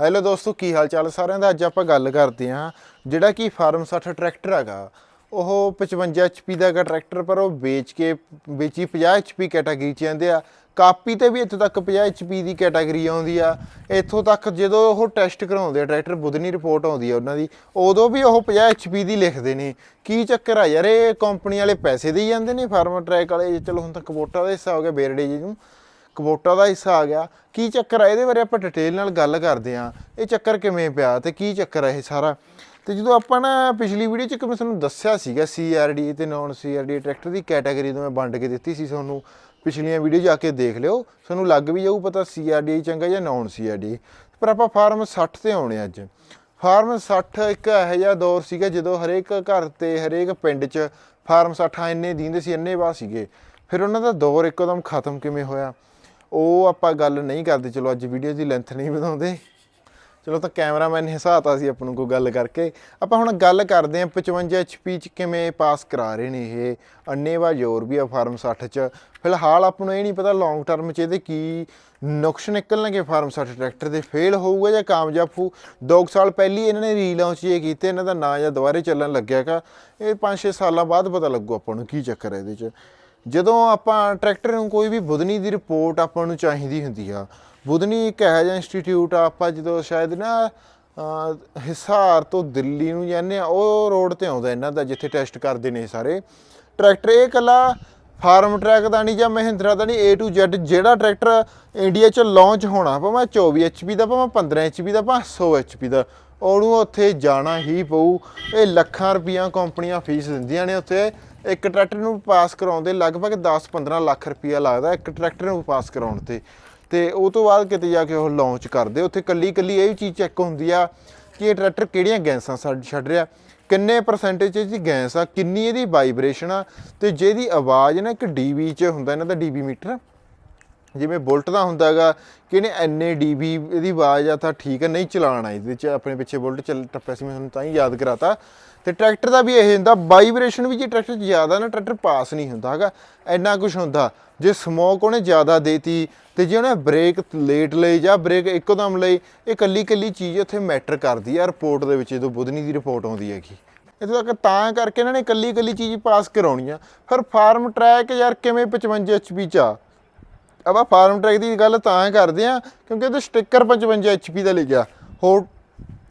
Hello ਦੋਸਤੋ, ਕੀ ਹਾਲ ਚਾਲ ਸਾਰਿਆਂ ਦਾ? ਅੱਜ ਆਪਾਂ ਗੱਲ ਕਰਦੇ ਹਾਂ ਜਿਹੜਾ ਕਿ ਫਾਰਮ 60 ਟਰੈਕਟਰ ਹੈਗਾ। ਉਹ 55 HP ਦਾ ਹੈਗਾ ਟਰੈਕਟਰ, ਪਰ ਉਹ ਵੇਚ ਕੇ ਵੇਚੀ 50 HP ਕੈਟਾਗਰੀ ਚ ਆਂਦੇ ਆ। ਕਾਪੀ ਤੇ ਵੀ ਇੱਥੋਂ ਤੱਕ 50 HP ਦੀ ਕੈਟਾਗਰੀ ਆਉਂਦੀ ਆ। ਇੱਥੋਂ ਤੱਕ ਜਦੋਂ ਉਹ ਟੈਸਟ ਕਰਾਉਂਦੇ ਆ, ਟਰੈਕਟਰ ਬੁੱਧਨੀ ਰਿਪੋਰਟ ਆਉਂਦੀ ਆ ਉਹਨਾਂ ਦੀ, ਉਦੋਂ ਵੀ ਉਹ 50 HP ਦੀ ਲਿਖਦੇ ਨੇ। ਕੀ ਚੱਕਰ ਆ ਯਾਰ, ਇਹ ਕੰਪਨੀ ਵਾਲੇ ਪੈਸੇ ਦੇਈ ਜਾਂਦੇ ਨੇ ਫਾਰਮ ਟਰੈਕ ਵਾਲੇ? ਚਲੋ ਹੁਣ ਤਾਂ ਕਬੋਟਾ ਦਾ ਹਿੱਸਾ ਹੋ ਗਿਆ ਬੇਰਡੇ ਜੀ ਨੂੰ। ਕਬੋਟਾ ਦਾ ਹਿੱਸਾ ਆ ਗਿਆ। ਕੀ ਚੱਕਰ ਆ? ਇਹਦੇ ਬਾਰੇ ਆਪਾਂ ਡਿਟੇਲ ਨਾਲ ਗੱਲ ਕਰਦੇ ਆ ਇਹ ਚੱਕਰ ਕਿਵੇਂ ਪਿਆ ਤੇ ਕੀ ਚੱਕਰ ਆ ਇਹ ਸਾਰਾ? ਤੇ ਜਦੋਂ ਆਪਾਂ ਨਾ ਪਿਛਲੀ ਵੀਡੀਓ ਚ ਇੱਕ ਮੈਂ ਤੁਹਾਨੂੰ ਦੱਸਿਆ ਸੀਗਾ ਸੀਆਰਡੀ ਤੇ ਨਾਨ ਸੀਆਰਡੀ ਟਰੈਕਟਰ ਦੀ ਕੈਟਾਗਰੀ ਤੋਂ ਮੈਂ ਵੰਡ ਕੇ ਦਿੱਤੀ ਸੀ ਤੁਹਾਨੂੰ। ਪਿਛਲੀਆਂ ਵੀਡੀਓ ਜਾ ਕੇ ਦੇਖ ਲਿਓ। ਤੁਹਾਨੂੰ ਲੱਗ ਵੀ ਜਾਊ ਪਤਾ ਸੀਆਰਡੀ ਚੰਗਾ ਜਾਂ ਨਾਨ ਸੀਆਰਡੀ ਪਰ ਆਪਾਂ ਫਾਰਮ 60 ਤੇ ਆਉਣੇ ਅੱਜ। ਫਾਰਮ 60 ਇੱਕ ਇਹੋ ਜਿਹਾ ਦੌਰ ਸੀਗਾ ਜਦੋਂ ਹਰੇਕ ਘਰ ਤੇ ਹਰੇਕ ਪਿੰਡ 'ਚ ਫਾਰਮ 60 ਇੰਨੇ ਦਿੰਦੇ ਸੀ, ਇੰਨੇ ਬਾਅਦ ਸੀਗੇ। ਫਿਰ ਉਹਨਾਂ ਦਾ ਦੌਰ ਇੱਕਦਮ ਖਤਮ ਕਿਵੇਂ ਹੋਇਆ? ਉਹ ਆਪਾਂ ਗੱਲ ਨਹੀਂ ਕਰਦੇ, ਚਲੋ ਅੱਜ ਵੀਡੀਓ ਦੀ ਲੈਂਥ ਨਹੀਂ ਵਧਾਉਂਦੇ। ਚਲੋ ਤਾਂ ਕੈਮਰਾਮੈਨ ਨੇ ਸੀ ਆਪਾਂ ਨੂੰ ਕੋਈ ਗੱਲ ਕਰਕੇ। ਆਪਾਂ ਹੁਣ ਗੱਲ ਕਰਦੇ ਹਾਂ 55 HP ਚ ਕਿਵੇਂ ਪਾਸ ਕਰਾ ਰਹੇ ਨੇ ਇਹ। ਅੰਨੇਵਾ ਜ਼ੋਰ ਵੀ ਆ ਫਾਰਮ 60 ਚ। ਫਿਲਹਾਲ ਆਪਾਂ ਨੂੰ ਇਹ ਨਹੀਂ ਪਤਾ ਲੌਂਗ ਟਰਮ ਚ ਇਹਦੇ ਕੀ ਨੁਕਸ ਨਿਕਲਣਗੇ ਫਾਰਮ 60 ਟਰੈਕਟਰ ਦੇ। ਫੇਲ ਹੋਊਗਾ ਜਾਂ ਕਾਮਯਾਬ ਹੋਊ ਦੋ ਕੁ ਸਾਲ ਪਹਿਲੀ ਇਹਨਾਂ ਨੇ ਰੀਲਾਂਚ ਇਹ ਕੀਤੇ, ਇਹਨਾਂ ਦਾ ਨਾਂ ਜਾਂ ਦੁਬਾਰੇ ਚੱਲਣ ਲੱਗਿਆਗਾ। ਇਹ 5-6 ਸਾਲਾਂ ਬਾਅਦ ਪਤਾ ਲੱਗੂ ਆਪਾਂ ਨੂੰ ਕੀ ਚੱਕਰ ਹੈ ਇਹਦੇ ਚ। ਜਦੋਂ ਆਪਾਂ ਟਰੈਕਟਰ ਨੂੰ ਕੋਈ ਵੀ ਬੁਧਨੀ ਦੀ ਰਿਪੋਰਟ ਆਪਾਂ ਨੂੰ ਚਾਹੀਦੀ ਹੁੰਦੀ ਆ, ਬੁਧਨੀ ਇੱਕ ਇਹੋ ਜਿਹਾ ਇੰਸਟੀਚਿਊਟ ਆ, ਆਪਾਂ ਜਦੋਂ ਸ਼ਾਇਦ ਨਾ ਹਿਸਾਰ ਤੋਂ ਦਿੱਲੀ ਨੂੰ ਜਾਂਦੇ ਆ, ਉਹ ਰੋਡ ਤੇ ਆਉਂਦਾ ਇਹਨਾਂ ਦਾ ਜਿੱਥੇ ਟੈਸਟ ਕਰਦੇ ਨੇ ਸਾਰੇ। ਟਰੈਕਟਰ ਇਹ ਕੱਲਾ ਫਾਰਮ ਟਰੈਕ ਦਾ ਨਹੀਂ ਜਾਂ ਮਹਿੰਦਰਾ ਦਾ ਨਹੀਂ, A to Z ਜਿਹੜਾ ਟਰੈਕਟਰ ਇੰਡੀਆ 'ਚ ਲਾਂਚ ਹੋਣਾ, ਭਾਵੇਂ 24 HP ਦਾ, ਭਾਵੇਂ 15 HP ਦਾ, ਭਾਵੇਂ 100 HP ਦਾ, ਉਹਨੂੰ ਉੱਥੇ ਜਾਣਾ ਹੀ ਪਊ। ਇਹ ਲੱਖਾਂ ਰੁਪਈਆ ਕੰਪਨੀਆਂ ਫੀਸ ਦਿੰਦੀਆਂ ਨੇ ਉੱਥੇ। ਇੱਕ ਟਰੈਕਟਰ ਨੂੰ ਪਾਸ ਕਰਾਉਣ ਦੇ ਲਗਭਗ 10-15 ਲੱਖ ਰੁਪਈਆ ਲੱਗਦਾ ਇੱਕ ਟਰੈਕਟਰ ਨੂੰ ਪਾਸ ਕਰਾਉਣ ਤੇ। ਤੇ ਉਹ ਤੋਂ ਬਾਅਦ ਕਿਤੇ ਜਾ ਕੇ ਉਹ ਲਾਂਚ ਕਰਦੇ। ਉੱਥੇ ਕੱਲੀ ਕੱਲੀ ਇਹ ਵੀ ਚੀਜ਼ ਚੈੱਕ ਹੁੰਦੀ ਆ ਕਿ ਇਹ ਟਰੈਕਟਰ ਕਿਹੜੀਆਂ ਗੈਸਾਂ ਛੱਡ ਛੱਡ ਰਿਹਾ। ਕਿੰਨੇ ਪਰਸੈਂਟੇਜ ਇਹਦੀ ਗੈਸ ਆ, ਕਿੰਨੀ ਇਹਦੀ ਵਾਈਬ੍ਰੇਸ਼ਨ ਆ, ਤੇ ਜਿਹਦੀ ਆਵਾਜ਼ ਨਾ ਇੱਕ ਡੀਬੀ ਚ ਹੁੰਦਾ, ਇਹਨਾਂ ਦਾ ਡੀਬੀ ਮੀਟਰ। ਜਿਵੇਂ ਬੁਲਟ ਦਾ ਹੁੰਦਾ ਹੈਗਾ ਕਿ ਇਹਨੇ ਐਨੇ ਡੀਬੀ ਇਹਦੀ ਆਵਾਜ਼ ਆ ਤਾਂ ਠੀਕ ਹੈ ਨਹੀਂ ਚਲਾਣਾ ਇਹਦੇ ਚ ਆਪਣੇ ਪਿੱਛੇ ਬੁਲਟ ਚੱਲ ਟੱਪਿਆ ਸੀ, ਮੈਂ ਤੁਹਾਨੂੰ ਤਾਂ ਹੀ ਯਾਦ ਕਰਾਤਾ। ਤੇ ਟਰੈਕਟਰ ਦਾ ਵੀ ਇਹ ਹੁੰਦਾ ਵਾਈਬ੍ਰੇਸ਼ਨ ਵੀ ਜੇ ਟਰੈਕਟਰ 'ਚ ਜ਼ਿਆਦਾ ਨਾ, ਟਰੈਕਟਰ ਪਾਸ ਨਹੀਂ ਹੁੰਦਾ ਹੈਗਾ, ਇੰਨਾ ਕੁਝ ਹੁੰਦਾ। ਜੇ ਸਮੋਕ ਉਹਨੇ ਜ਼ਿਆਦਾ ਦੇਤੀ ਤੇ ਜੇ ਉਹਨੇ ਬ੍ਰੇਕ ਲੇਟ ਲਈ ਜਾਂ ਬ੍ਰੇਕ ਇੱਕੋਦਮ ਲਈ, ਇਹ ਕੱਲੀ ਕੱਲੀ ਚੀਜ਼ ਉੱਥੇ ਮੈਟਰ ਕਰਦੀ ਆ ਰਿਪੋਰਟ ਦੇ ਵਿੱਚ ਜਦੋਂ ਬੁਧਨੀ ਦੀ ਰਿਪੋਰਟ ਆਉਂਦੀ ਹੈਗੀ। ਇੱਥੇ ਤੱਕ ਤਾਂ ਕਰਕੇ ਇਹਨਾਂ ਨੇ ਕੱਲੀ ਕੱਲੀ ਚੀਜ਼ ਪਾਸ ਕਰਾਉਣੀ ਆ। ਫਿਰ ਫਾਰਮ ਟਰੈਕ ਯਾਰ ਕਿਵੇਂ 55 HP ਚ ਆ? ਆਪਾਂ ਫਾਰਮ ਟਰੈਕ ਦੀ ਗੱਲ ਤਾਂ ਕਰਦੇ ਆ ਕਿਉਂਕਿ ਇਹਦੇ ਸਟicker 55 HP ਦਾ ਲਿਖਿਆ। ਹੋਰ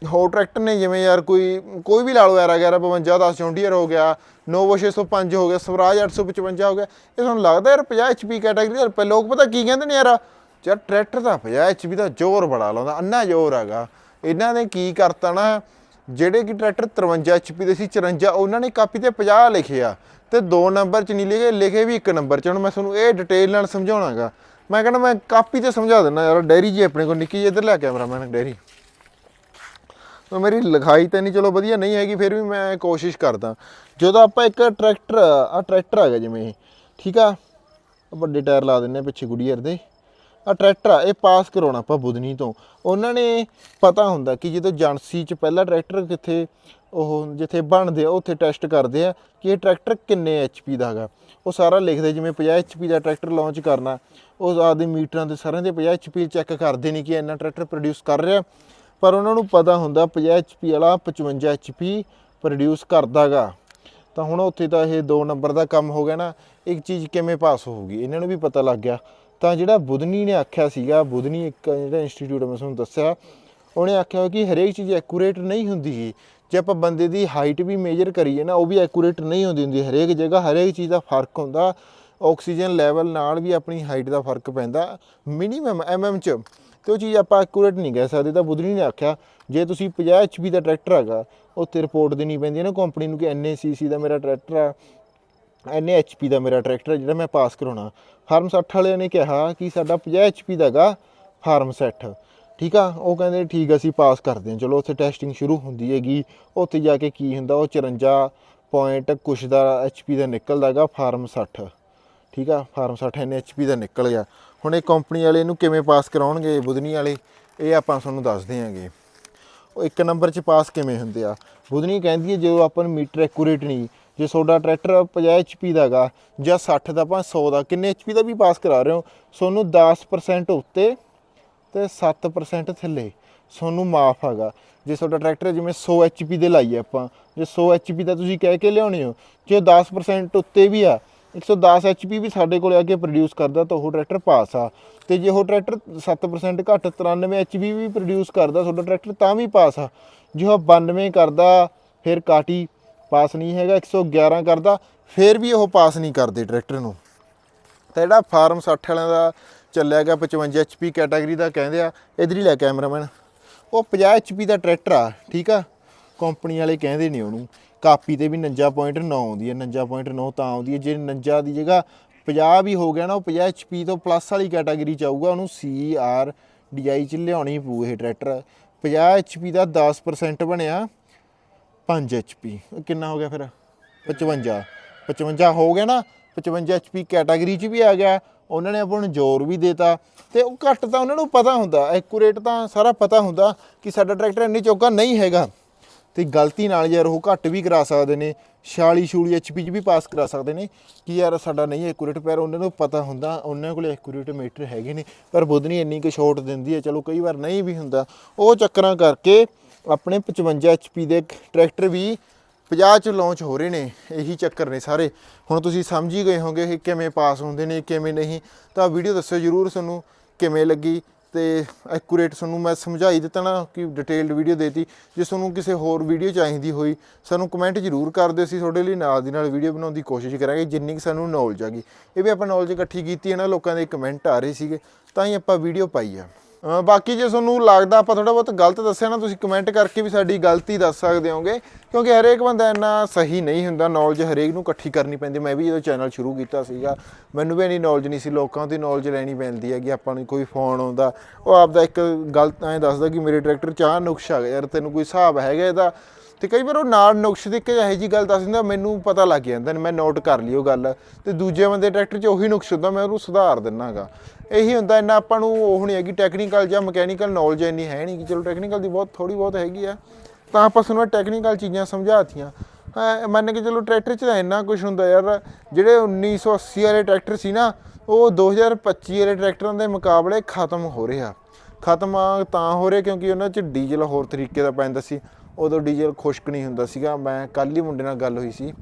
ਹੋਰ ਟਰੈਕਟਰ ਨੇ ਜਿਵੇਂ ਯਾਰ ਕੋਈ ਕੋਈ ਵੀ ਲਾ ਲਓ ਯਾਰ 11 52 10 ਜੌਂਡੀਅਰ ਹੋ ਗਿਆ, ਨੋਵੋ 605 ਹੋ ਗਿਆ, ਸਵਰਾਜ 855 ਹੋ ਗਿਆ, ਇਹ ਤੁਹਾਨੂੰ ਲੱਗਦਾ ਯਾਰ 50 HP ਕੈਟਾਗਰੀ ਯਾਰ ਪਰ ਲੋਕ ਪਤਾ ਕੀ ਕਹਿੰਦੇ ਨੇ ਯਾਰ ਯਾਰ ਟਰੈਕਟਰ ਦਾ 50 HP ਦਾ ਜ਼ੋਰ ਬੜਾ ਲਾਉਂਦਾ, ਅੰਨਾ ਜ਼ੋਰ ਹੈਗਾ। ਇਹਨਾਂ ਨੇ ਕੀ ਕਰਤਾ ਨਾ ਜਿਹੜੇ ਕਿ ਟਰੈਕਟਰ 53 HP ਦੇ ਸੀ 54 ਉਹਨਾਂ ਨੇ ਕਾਪੀ ਤੇ 50 ਲਿਖਿਆ ਤੇ ਦੋ ਨੰਬਰ ਚ ਨਹੀਂ ਲਿਖੇ ਲਿਖੇ ਵੀ ਇੱਕ ਨੰਬਰ ਚ। ਹੁਣ ਮੈਂ ਤੁਹਾਨੂੰ ਇਹ ਡਿਟੇਲ ਨਾਲ ਸਮਝਾਉਣਾਗਾ। ਮੈਂ ਕਹਿੰਦਾ ਮੈਂ ਕਾਪੀ ਤੇ ਸਮਝਾ ਦਿੰਦਾ ਯਾਰ, ਡੈਰੀ ਜੀ ਆਪਣੇ ਕੋਲ ਨਿੱਕੀ ਜਿਹੀ ਇੱਧਰ ਲਿਆ ਕੈਮਰਾਮੈਨ ਡੈਰੀ। ਤਾਂ ਮੇਰੀ ਲਿਖਾਈ ਤਾਂ ਨਹੀਂ ਚਲੋ ਵਧੀਆ ਨਹੀਂ ਹੈਗੀ, ਫਿਰ ਵੀ ਮੈਂ ਕੋਸ਼ਿਸ਼ ਕਰਦਾ। ਜਦੋਂ ਆਪਾਂ ਇੱਕ ਟਰੈਕਟਰ ਆ ਟਰੈਕਟਰ ਆ ਹੈਗਾ ਜਿਵੇਂ ਇਹ, ਠੀਕ ਆ? ਵੱਡੇ ਟਾਇਰ ਲਾ ਦਿੰਨੇ ਆ ਪਿੱਛੇ ਗੁੜੀਅਰ ਦੇ। ਆ ਟਰੈਕਟਰ ਆ, ਇਹ ਪਾਸ ਕਰਾਉਣਾ ਆਪਾਂ ਬੁਧਨੀ ਤੋਂ। ਉਹਨਾਂ ਨੇ ਪਤਾ ਹੁੰਦਾ ਕਿ ਜਦੋਂ ਏਜੰਸੀ ਚ ਪਹਿਲਾ ਟਰੈਕਟਰ ਕਿੱਥੇ, ਉਹ ਜਿੱਥੇ ਬਣਦੇ ਆ, ਉੱਥੇ ਟੈਸਟ ਕਰਦੇ ਆ ਕਿ ਇਹ ਟਰੈਕਟਰ ਕਿੰਨੇ ਐਚਪੀ ਦਾ ਹੈਗਾ। ਉਹ ਸਾਰਾ ਲਿਖਦੇ ਜਿਵੇਂ 50 ਐਚਪੀ ਦਾ ਟਰੈਕਟਰ ਲਾਂਚ ਕਰਨਾ। ਉਹ ਆਦੇ ਮੀਟਰਾਂ ਦੇ ਸਾਰਿਆਂ ਦੇ 50 ਐਚਪੀ ਚੈੱਕ ਕਰਦੇ ਨੇ ਕਿ ਇੰਨਾ ਟਰੈਕਟਰ ਪ੍ਰੋਡਿਊਸ ਕਰ ਰਿਹਾ। ਪਰ ਉਹਨਾਂ ਨੂੰ ਪਤਾ ਹੁੰਦਾ 50 ਐਚਪੀ ਵਾਲਾ 55 ਐਚਪੀ ਪ੍ਰੋਡਿਊਸ ਕਰਦਾਗਾ ਤਾਂ ਹੁਣ ਉੱਥੇ ਤਾਂ ਇਹ ਦੋ ਨੰਬਰ ਦਾ ਕੰਮ ਹੋ ਗਿਆ ਨਾ। ਇੱਕ ਚੀਜ਼ ਕਿਵੇਂ ਪਾਸ ਹੋਊਗੀ? ਇਹਨਾਂ ਨੂੰ ਵੀ ਪਤਾ ਲੱਗ ਗਿਆ। ਤਾਂ ਜਿਹੜਾ ਬੁਧਨੀ ਨੇ ਆਖਿਆ ਸੀਗਾ, ਬੁਧਨੀ ਇੱਕ ਜਿਹੜਾ ਇੰਸਟੀਚਿਊਟ ਮੈਂ ਤੁਹਾਨੂੰ ਦੱਸਿਆ, ਉਹਨੇ ਆਖਿਆ ਕਿ ਹਰੇਕ ਚੀਜ਼ ਐਕੂਰੇਟ ਨਹੀਂ ਹੁੰਦੀ ਗੀ। ਜੇ ਆਪਾਂ ਬੰਦੇ ਦੀ ਹਾਈਟ ਵੀ ਮੇਜਰ ਕਰੀਏ ਨਾ, ਉਹ ਵੀ ਐਕੂਰੇਟ ਨਹੀਂ ਹੁੰਦੀ ਹੁੰਦੀ, ਹਰੇਕ ਜਗ੍ਹਾ ਹਰੇਕ ਚੀਜ਼ ਦਾ ਫ਼ਰਕ ਹੁੰਦਾ। ਆਕਸੀਜਨ ਲੈਵਲ ਨਾਲ ਵੀ ਆਪਣੀ ਹਾਈਟ ਦਾ ਫ਼ਰਕ ਪੈਂਦਾ। ਮਿਨੀਮਮ ਐਮਐਮ mm ਚ। ਤੇ ਉਹ ਚੀਜ਼ ਆਪਾਂ ਐਕੂਰੇਟ ਨਹੀਂ ਕਹਿ ਸਕਦੇ, ਤਾਂ ਬੁਧਨੀ ਨੇ ਆਖਿਆ, ਜੇ ਤੁਸੀਂ 50 ਐਚਪੀ ਦਾ ਟਰੈਕਟਰ ਹੈਗਾ, ਉੱਥੇ ਰਿਪੋਰਟ ਦੇਣੀ ਪੈਂਦੀ ਹੈ ਨਾ ਕੰਪਨੀ ਨੂੰ ਕਿ ਐਨਏ ਸੀਸੀ ਦਾ ਮੇਰਾ ਟਰੈਕਟਰ ਆ। ਐਨਏ ਐਚਪੀ ਦਾ ਮੇਰਾ ਟਰੈਕਟਰ ਹੈ ਜਿਹੜਾ ਮੈਂ ਪਾਸ ਕਰਾਉਣਾ। ਫਾਰਮ 60 ਵਾਲਿਆਂ ਨੇ ਕਿਹਾ ਕਿ ਸਾਡਾ 50 ਐਚਪੀ ਦਾ ਹੈਗਾ ਫਾਰਮ ਸੈੱਟ ਠੀਕ ਆ? ਉਹ ਕਹਿੰਦੇ ਠੀਕ ਅਸੀਂ ਪਾਸ ਕਰਦੇ ਹਾਂ। ਚਲੋ, ਉੱਥੇ ਟੈਸਟਿੰਗ ਸ਼ੁਰੂ ਹੁੰਦੀ ਹੈਗੀ। ਉੱਥੇ ਜਾ ਕੇ ਕੀ ਹੁੰਦਾ, ਉਹ 54 ਪੁਆਇੰਟ ਕੁਛ ਦਾ ਐਚਪੀ ਦਾ ਨਿਕਲਦਾ ਹੈਗਾ ਫਾਰਮ 60 ਠੀਕ ਆ? ਫਾਰਮ 60 ਐਨ ਐਚਪੀ ਦਾ ਨਿਕਲ ਗਿਆ। ਹੁਣ ਇਹ ਕੰਪਨੀ ਵਾਲੇ ਇਹਨੂੰ ਕਿਵੇਂ ਪਾਸ ਕਰਾਉਣਗੇ ਬੁਧਨੀ ਵਾਲੇ? ਇਹ ਆਪਾਂ ਤੁਹਾਨੂੰ ਦੱਸਦੇ ਹਾਂਗੇ ਉਹ ਇੱਕ ਨੰਬਰ 'ਚ ਪਾਸ ਕਿਵੇਂ ਹੁੰਦੇ ਆ? ਬੁਧਨੀ ਕਹਿੰਦੀ ਹੈ, ਜਦੋਂ ਆਪਾਂ ਨੂੰ ਮੀਟਰ ਐਕੂਰੇਟ ਨਹੀਂ ਜੇ ਤੁਹਾਡਾ ਟਰੈਕਟਰ 50 HP ਦਾ ਹੈਗਾ ਜਾਂ 60 ਦਾ ਭਾਵੇਂ 100 ਦਾ, ਕਿੰਨੇ HP ਦਾ ਵੀ ਪਾਸ ਕਰਾ ਰਹੇ ਹੋ, ਤੁਹਾਨੂੰ 10% ਉੱਤੇ ਤੇ 7% ਥੱਲੇ ਤੁਹਾਨੂੰ ਮਾਫ ਹੈਗਾ। ਜੇ ਤੁਹਾਡਾ ਟਰੈਕਟਰ ਜਿਵੇਂ 100 HP ਦੇ ਲਾਈਏ ਆਪਾਂ, ਜੇ 100 HP ਦਾ ਤੁਸੀਂ ਕਹਿ ਕੇ ਲਿਆਉਣੇ ਹੋ, ਜੇ 10% ਉੱਤੇ ਵੀ ਆ 110 HP ਵੀ ਸਾਡੇ ਕੋਲ ਆ ਕੇ ਪ੍ਰੋਡਿਊਸ ਕਰਦਾ ਤਾਂ ਉਹ ਟਰੈਕਟਰ ਪਾਸ ਆ। ਤੇ ਜੇ ਉਹ ਟਰੈਕਟਰ 7% ਘੱਟ 93 HP ਵੀ ਪ੍ਰੋਡਿਊਸ ਕਰਦਾ, ਤੁਹਾਡਾ ਟਰੈਕਟਰ ਤਾਂ ਵੀ ਪਾਸ ਆ। ਜੇ ਉਹ 92 ਕਰਦਾ, ਫਿਰ ਕਾਟੀ ਪਾਸ ਨਹੀਂ ਹੈਗਾ 111 ਕਰਦਾ, ਫਿਰ ਵੀ ਉਹ ਪਾਸ ਨਹੀਂ ਕਰਦੇ ਟਰੈਕਟਰ ਨੂੰ। ਤਾਂ ਜਿਹੜਾ ਫਾਰਮ 60 ਵਾਲਿਆਂ ਦਾ ਚੱਲਿਆ ਗਿਆ 55 HP ਕੈਟਾਗਰੀ ਦਾ ਕਹਿੰਦੇ ਆ, ਇਧਰ ਹੀ ਲੈ ਕੈਮਰਾਮੈਨ। ਉਹ 50 HP ਦਾ ਟਰੈਕਟਰ ਆ, ਠੀਕ ਆ? ਕੰਪਨੀ ਵਾਲੇ ਕਹਿੰਦੇ ਨੇ ਉਹਨੂੰ। ਕਾਪੀ ਤੇ ਵੀ 49.9 ਆਉਂਦੀ ਹੈ 49.9 ਤਾਂ ਆਉਂਦੀ ਹੈ ਜੇ 49 ਦੀ ਜਗ੍ਹਾ 50 ਵੀ ਹੋ ਗਿਆ ਨਾ, ਉਹ 50 HP ਤੋਂ ਪਲੱਸ ਵਾਲੀ ਕੈਟਾਗਰੀ ਚ ਆਊਗਾ, ਉਹਨੂੰ CR DI ਚ ਲਿਆਉਣੀ ਪਊ ਇਹ ਟਰੈਕਟਰ। 50 HP ਦਾ 10% ਬਣਿਆ। 5 HP ਕਿੰਨਾ ਹੋ ਗਿਆ ਫਿਰ? 55 55 ਹੋ ਗਿਆ ਨਾ 55 HP ਕੈਟਾਗਰੀ 'ਚ ਵੀ ਆ ਗਿਆ। ਉਹਨਾਂ ਨੇ ਆਪਾਂ ਨੂੰ ਜ਼ੋਰ ਵੀ ਦੇਤਾ। ਤੇ ਉਹ ਘੱਟ ਤਾਂ ਉਹਨਾਂ ਨੂੰ ਪਤਾ ਹੁੰਦਾ। ਐਕੂਰੇਟ ਤਾਂ ਸਾਰਾ ਪਤਾ ਹੁੰਦਾ ਕਿ ਸਾਡਾ ਟਰੈਕਟਰ ਇੰਨੀ ਚੌਕਾ ਨਹੀਂ ਹੈਗਾ। ਤੇ ਗਲਤੀ ਨਾਲ ਯਾਰ ਉਹ ਘੱਟ ਵੀ ਕਰਾ ਸਕਦੇ ਨੇ। 46 ਛੂਲੀ HP 'ਚ ਵੀ ਪਾਸ ਕਰਾ ਸਕਦੇ ਨੇ। ਕਿ ਯਾਰ ਸਾਡਾ ਨਹੀਂ ਐਕੂਰੇਟ ਪੈਰ, ਉਹਨਾਂ ਨੂੰ ਪਤਾ ਹੁੰਦਾ। ਉਹਨਾਂ ਕੋਲ ਐਕੂਰੇਟ ਮੀਟਰ ਹੈਗੇ ਨੇ। ਪਰ ਬੁੱਧਨੀ ਇੰਨੀ ਕੁ ਛੋਟ ਦਿੰਦੀ ਹੈ। ਚਲੋ ਕਈ ਵਾਰ ਨਹੀਂ ਵੀ ਹੁੰਦਾ। ਉਹ ਚੱਕਰਾਂ ਕਰਕੇ ਆਪਣੇ 55 HP ਦੇ ਟਰੈਕਟਰ ਵੀ 50 ਚ ਲਾਂਚ ਹੋ ਰਹੇ ਨੇ, ਇਹੀ ਚੱਕਰ ਨੇ ਸਾਰੇ। ਹੁਣ ਤੁਸੀਂ ਸਮਝ ਹੀ ਗਏ ਹੋਗੇ ਕਿ ਕਿਵੇਂ ਪਾਸ ਹੁੰਦੇ ਨੇ, ਕਿਵੇਂ ਨਹੀਂ। ਤਾਂ ਵੀਡੀਓ ਦੱਸਿਓ ਜਰੂਰ ਤੁਹਾਨੂੰ ਕਿਵੇਂ ਲੱਗੀ ਤੇ ਐਕੂਰੇਟ ਤੁਹਾਨੂੰ ਮੈਂ ਸਮਝਾਈ ਦਿੱਤਾ ਨਾ ਕਿ ਡਿਟੇਲਡ ਵੀਡੀਓ ਦੇਤੀ। ਜੇ ਤੁਹਾਨੂੰ ਕਿਸੇ ਹੋਰ ਵੀਡੀਓ ਚਾਹੀਦੀ ਹੋਈ, ਸਾਨੂੰ ਕਮੈਂਟ ਜਰੂਰ ਕਰ ਦਿਓ। ਅਸੀਂ ਤੁਹਾਡੇ ਲਈ ਨਾਲ ਦੀ ਨਾਲ ਵੀਡੀਓ ਬਣਾਉਣ ਦੀ ਕੋਸ਼ਿਸ਼ ਕਰਾਂਗੇ, ਜਿੰਨੀ ਕਿ ਸਾਨੂੰ ਨੌਲੇਜ ਆਗੀ ਇਹ ਵੀ ਆਪਾਂ ਨੌਲੇਜ ਇਕੱਠੀ ਕੀਤੀ ਹੈ ਨਾ, ਲੋਕਾਂ ਦੇ ਕਮੈਂਟ ਆ ਰਹੇ ਸੀਗੇ, ਤਾਂ ਹੀ ਆਪਾਂ ਵੀਡੀਓ ਪਾਈ ਆ। ਬਾਕੀ ਜੇ ਤੁਹਾਨੂੰ ਲੱਗਦਾ ਆਪਾਂ ਥੋੜਾ ਬਹੁਤ ਗਲਤ ਦੱਸਿਆ ਨਾ, ਤੁਸੀਂ ਕਮੈਂਟ ਕਰਕੇ ਵੀ ਸਾਡੀ ਗਲਤੀ ਦੱਸ ਸਕਦੇ ਹੋਗੇ। ਕਿਉਂਕਿ ਹਰੇਕ ਬੰਦਾ ਇੰਨਾ ਸਹੀ ਨਹੀਂ ਹੁੰਦਾ ਨੌਲੇਜ ਹਰੇਕ ਨੂੰ ਇਕੱਠੀ ਕਰਨੀ ਪੈਂਦੀ। ਮੈਂ ਵੀ ਜਦੋਂ ਚੈਨਲ ਸ਼ੁਰੂ ਕੀਤਾ ਸੀਗਾ, ਮੈਨੂੰ ਵੀ ਇੰਨੀ ਨੌਲੇਜ ਨਹੀਂ ਸੀ, ਲੋਕਾਂ ਦੀ ਨੌਲੇਜ ਲੈਣੀ ਪੈਂਦੀ ਹੈ ਕਿ ਆਪਾਂ ਨੂੰ ਕੋਈ ਫੋਨ ਆਉਂਦਾ, ਉਹ ਆਪਦਾ ਇੱਕ ਗਲਤ ਐਂ ਦੱਸਦਾ ਕਿ ਮੇਰੇ ਟਰੈਕਟਰ 'ਚ ਆਹ ਨੁਕਸ ਆ ਗਿਆ ਯਾਰ, ਤੈਨੂੰ ਕੋਈ ਹਿਸਾਬ ਹੈਗਾ ਇਹਦਾ। ਤੇ ਕਈ ਵਾਰ ਉਹ ਨਾਲ ਨੁਕਸ ਦੇ ਕੇ ਇਹੋ ਜੀ ਗੱਲ ਦੱਸ ਦਿੰਦਾ, ਮੈਨੂੰ ਪਤਾ ਲੱਗ ਜਾਂਦਾ ਮੈਂ ਨੋਟ ਕਰ ਲਈ ਉਹ ਗੱਲ। ਤੇ ਦੂਜੇ ਬੰਦੇ ਟਰੈਕਟਰ 'ਚ ਉਹੀ ਨੁਕਸ ਹੁੰਦਾ, ਮੈਂ ਉਹਨੂੰ ਸੁਧਾਰ ਦਿੰਨਾਗਾ। ਇਹੀ ਹੁੰਦਾ, ਇੰਨਾ ਆਪਾਂ ਨੂੰ ਉਹ ਨਹੀਂ ਹੈਗੀ ਟੈਕਨੀਕਲ ਜਾਂ ਮਕੈਨੀਕਲ ਨੌਲੇਜ ਇੰਨੀ ਹੈ ਨਹੀਂ ਕਿ ਚਲੋ ਟੈਕਨੀਕਲ ਦੀ ਬਹੁਤ ਥੋੜੀ ਬਹੁਤ ਹੈਗੀ ਆ। ਤਾਂ ਆਪਾਂ ਤੁਹਾਨੂੰ ਟੈਕਨੀਕਲ ਚੀਜ਼ਾਂ ਸਮਝਾਤੀਆਂ। ਮੰਨ ਕੇ ਚਲੋ ਟਰੈਕਟਰ 'ਚ ਤਾਂ ਇੰਨਾ ਕੁਝ ਹੁੰਦਾ ਯਾਰ, ਜਿਹੜੇ 1980 ਵਾਲੇ ਟਰੈਕਟਰ ਸੀ ਨਾ, ਉਹ 2025 ਵਾਲੇ ਟਰੈਕਟਰਾਂ ਦੇ ਮੁਕਾਬਲੇ ਖਤਮ ਹੋ ਰਿਹਾ। ਖਤਮ ਤਾਂ ਹੋ ਰਿਹਾ ਕਿਉਂਕਿ ਉਹਨਾਂ 'ਚ ਡੀਜ਼ਲ ਹੋਰ ਤਰੀਕੇ ਦਾ ਪੈਂਦਾ ਸੀ। ਉਦੋਂ ਡੀਜ਼ਲ ਖੁਸ਼ਕ ਨਹੀਂ ਹੁੰਦਾ ਸੀਗਾ, ਮੈਂ ਕੱਲ ਹੀ ਮੁੰਡੇ ਨਾਲ ਗੱਲ ਹੋਈ ਸੀ।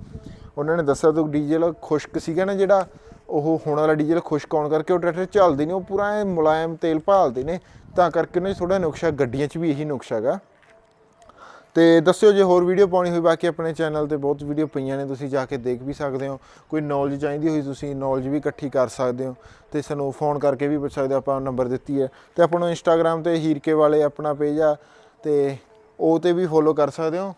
ਉਹਨਾਂ ਨੇ ਦੱਸਿਆ ਕਿ ਡੀਜ਼ਲ ਖੁਸ਼ਕ ਸੀਗਾ ਨਾ ਜਿਹੜਾ, ਉਹ ਹੁਣ ਵਾਲਾ ਡੀਜ਼ਲ ਖੁਸ਼ਕ ਆਉਣ ਕਰਕੇ ਉਹ ਟਰੈਕਟਰ ਚੱਲਦੇ ਨੇ ਉਹ ਪੂਰਾ ਮੁਲਾਇਮ ਤੇਲ ਭਾਲਦੇ ਨੇ, ਤਾਂ ਕਰਕੇ ਉਹਨਾਂ 'ਚ ਥੋੜਾ ਨੁਕਸ਼ਾ ਗੱਡੀਆਂ 'ਚ ਵੀ ਇਹੀ ਨੁਕਸ਼ਾ ਹੈਗਾ। ਤੇ ਦੱਸਿਓ ਜੇ ਹੋਰ ਵੀਡੀਓ ਪਾਉਣੀ ਹੋਈ, ਬਾਕੀ ਆਪਣੇ ਚੈਨਲ ਤੇ ਬਹੁਤ ਵੀਡੀਓ ਪਈਆਂ ਨੇ, ਤੁਸੀਂ ਜਾ ਕੇ ਦੇਖ ਵੀ ਸਕਦੇ ਹੋ। ਕੋਈ ਨੌਲੇਜ ਚਾਹੀਦੀ ਹੋਈ, ਤੁਸੀਂ ਨੌਲੇਜ ਵੀ ਇਕੱਠੀ ਕਰ ਸਕਦੇ ਹੋ, ਤੇ ਸਾਨੂੰ ਫੋਨ ਕਰਕੇ ਵੀ ਪੁੱਛ ਸਕਦੇ ਹੋ, ਆਪਾਂ ਨੰਬਰ ਦਿੱਤੀ ਹੈ। ਤੇ ਆਪਾਂ ਨੂੰ ਇੰਸਟਾਗ੍ਰam ਤੇ ਹੀਰਕੇ ਵਾਲੇ ਆਪਣਾ ਪੇਜ ਆ, ਤੇ ਉਹ ਤੇ ਵੀ ਫੋਲੋ ਕਰ ਸਕਦੇ ਹੋ।